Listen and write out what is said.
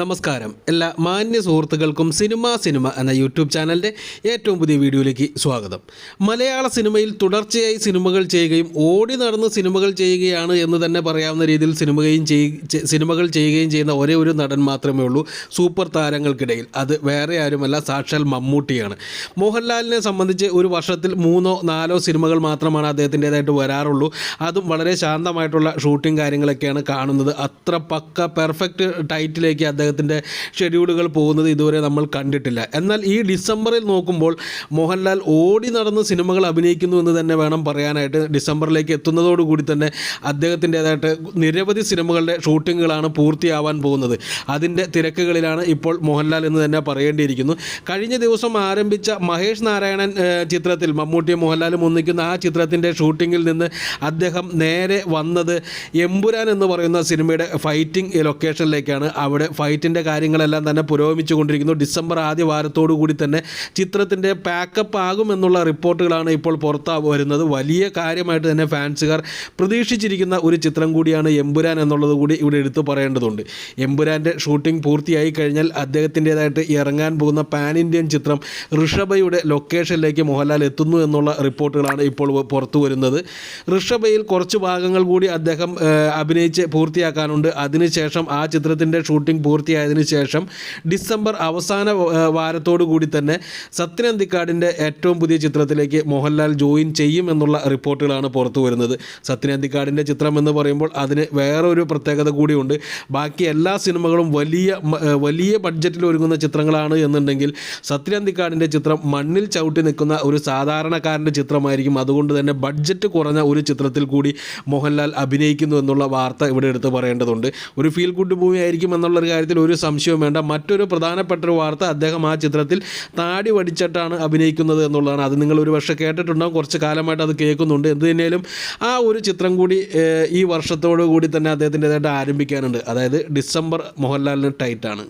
നമസ്കാരം. എല്ലാ മാന്യ സുഹൃത്തുക്കൾക്കും സിനിമ സിനിമ എന്ന യൂട്യൂബ് ചാനലിന്റെ ഏറ്റവും പുതിയ വീഡിയോയിലേക്ക് സ്വാഗതം. മലയാള സിനിമയിൽ തുടർച്ചയായി സിനിമകൾ ചെയ്യുകയും ഓടി നടന്ന് സിനിമകൾ ചെയ്യുകയാണ് എന്ന് തന്നെ പറയാവുന്ന രീതിയിൽ സിനിമയും ചെയ് സിനിമകൾ ചെയ്യുകയും ചെയ്യുന്ന ഒരേ ഒരു നടൻ മാത്രമേ ഉള്ളൂ സൂപ്പർ താരങ്ങൾക്കിടയിൽ. അത് വേറെ ആരുമല്ല സാക്ഷാൽ മമ്മൂട്ടിയാണ്. മോഹൻലാലിനെ സംബന്ധിച്ച് ഒരു വർഷത്തിൽ മൂന്നോ നാലോ സിനിമകൾ മാത്രമാണ് അദ്ദേഹത്തിന്റേതായിട്ട് വരാറുള്ളൂ. അതും വളരെ ശാന്തമായിട്ടുള്ള ഷൂട്ടിംഗ് കാര്യങ്ങളൊക്കെയാണ് കാണുന്നത്. അത്ര പക്ക പെർഫെക്റ്റ് ടൈറ്റിലേക്ക് അദ്ദേഹത്തിന്റെ ഷെഡ്യൂളുകൾ പോകുന്നത് ഇതുവരെ നമ്മൾ കണ്ടിട്ടില്ല. എന്നാൽ ഈ ഡിസംബറിൽ നോക്കുമ്പോൾ മോഹൻലാൽ ഓടി നടന്ന് സിനിമകൾ അഭിനയിക്കുന്നു എന്ന് തന്നെ വേണം പറയാനായിട്ട്. ഡിസംബറിലേക്ക് എത്തുന്നതോടുകൂടി തന്നെ അദ്ദേഹത്തിന്റേതായിട്ട് നിരവധി സിനിമകളുടെ ഷൂട്ടിങ്ങുകളാണ് പൂർത്തിയാവാൻ പോകുന്നത്. അതിന്റെ തിരക്കുകളിലാണ് ഇപ്പോൾ മോഹൻലാൽ എന്ന് തന്നെ പറയേണ്ടിയിരിക്കുന്നു. കഴിഞ്ഞ ദിവസം ആരംഭിച്ച മഹേഷ് നാരായണൻ ചിത്രത്തിൽ മമ്മൂട്ടിയും മോഹൻലാലും ഒന്നിക്കുന്ന ആ ചിത്രത്തിന്റെ ഷൂട്ടിങ്ങിൽ നിന്ന് അദ്ദേഹം നേരെ വന്നത് എമ്പുരാൻ എന്ന് പറയുന്ന സിനിമയുടെ ഫൈറ്റിംഗ് ലൊക്കേഷനിലേക്കാണ്. അവിടെ ഫൈറ്റിന്റെ കാര്യങ്ങളെല്ലാം തന്നെ പുരോഗമിച്ചു കൊണ്ടിരിക്കുന്നു. ഡിസംബർ ആദ്യ വാരത്തോടു കൂടി തന്നെ ചിത്രത്തിന്റെ പാക്കപ്പ് ആകുമെന്നുള്ള റിപ്പോർട്ടുകളാണ് ഇപ്പോൾ പുറത്താ വരുന്നത്. വലിയ കാര്യമായിട്ട് തന്നെ ഫാൻസുകാർ പ്രതീക്ഷിച്ചിരിക്കുന്ന ഒരു ചിത്രം കൂടിയാണ് എമ്പുരാൻ എന്നുള്ളത് കൂടി ഇവിടെ എടുത്തു പറയേണ്ടതുണ്ട്. എമ്പുരാന്റെ ഷൂട്ടിംഗ് പൂർത്തിയായി കഴിഞ്ഞാൽ അദ്ദേഹത്തിന്റേതായിട്ട് ഇറങ്ങാൻ പോകുന്ന പാൻ ഇന്ത്യൻ ചിത്രം ഋഷഭയുടെ ലൊക്കേഷനിലേക്ക് മോഹൻലാൽ എത്തുന്നു എന്നുള്ള റിപ്പോർട്ടുകളാണ് ഇപ്പോൾ പുറത്തു വരുന്നത്. ഋഷഭയിൽ കുറച്ച് ഭാഗങ്ങൾ കൂടി അദ്ദേഹം അഭിനയിച്ച് പൂർത്തിയാക്കാനുണ്ട്. അതിനുശേഷം ആ ചിത്രത്തിന്റെ ഷൂട്ടിംഗ് പൂർത്തിയായതിനു ശേഷം ഡിസംബർ അവസാന വാരത്തോടു കൂടി തന്നെ സത്യനന്തിക്കാടിന്റെ ഏറ്റവും പുതിയ ചിത്രത്തിലേക്ക് മോഹൻലാൽ ജോയിൻ ചെയ്യും എന്നുള്ള റിപ്പോർട്ടുകളാണ് പുറത്തു വരുന്നത്. സത്യനന്തിക്കാടിന്റെ ചിത്രം എന്ന് പറയുമ്പോൾ അതിന് വേറൊരു പ്രത്യേകത കൂടിയുണ്ട്. ബാക്കി എല്ലാ സിനിമകളും വലിയ വലിയ ബഡ്ജറ്റിൽ ഒരുങ്ങുന്ന ചിത്രങ്ങളാണ് എന്നുണ്ടെങ്കിൽ സത്യനന്തിക്കാടിന്റെ ചിത്രം മണ്ണിൽ ചവിട്ടി നിൽക്കുന്ന ഒരു സാധാരണക്കാരന്റെ ചിത്രമായിരിക്കും. അതുകൊണ്ട് തന്നെ ബഡ്ജറ്റ് കുറഞ്ഞ ഒരു ചിത്രത്തിൽ കൂടി മോഹൻലാൽ അഭിനയിക്കുന്നു എന്നുള്ള വാർത്ത ഇവിടെ എടുത്ത് പറയേണ്ടതുണ്ട്. ഒരു ഫീൽ ഗുഡ് മൂവി ആയിരിക്കും എന്നുള്ളൊരു കാര്യത്തിൽ ഒരു സംശയവും വേണ്ട. മറ്റൊരു പ്രധാനപ്പെട്ട ഒരു വാർത്ത അദ്ദേഹം ആ ചിത്രത്തിൽ താടി വടിച്ചിട്ടാണ് അഭിനയിക്കുന്നത് എന്നുള്ളതാണ്. അത് നിങ്ങൾ ഒരു പക്ഷേ കേട്ടിട്ടുണ്ടാകും കുറച്ച് കാലമായിട്ട് അത് കേൾക്കുന്നുണ്ട്. എന്ത് തന്നെയാലും ആ ഒരു ചിത്രം കൂടി ഈ വർഷത്തോടു കൂടി തന്നെ അദ്ദേഹത്തിന്റെതായിട്ട് ആരംഭിക്കാനുണ്ട്. അതായത് ഡിസംബർ മോഹൻലാലിന് ടൈറ്റാണ്.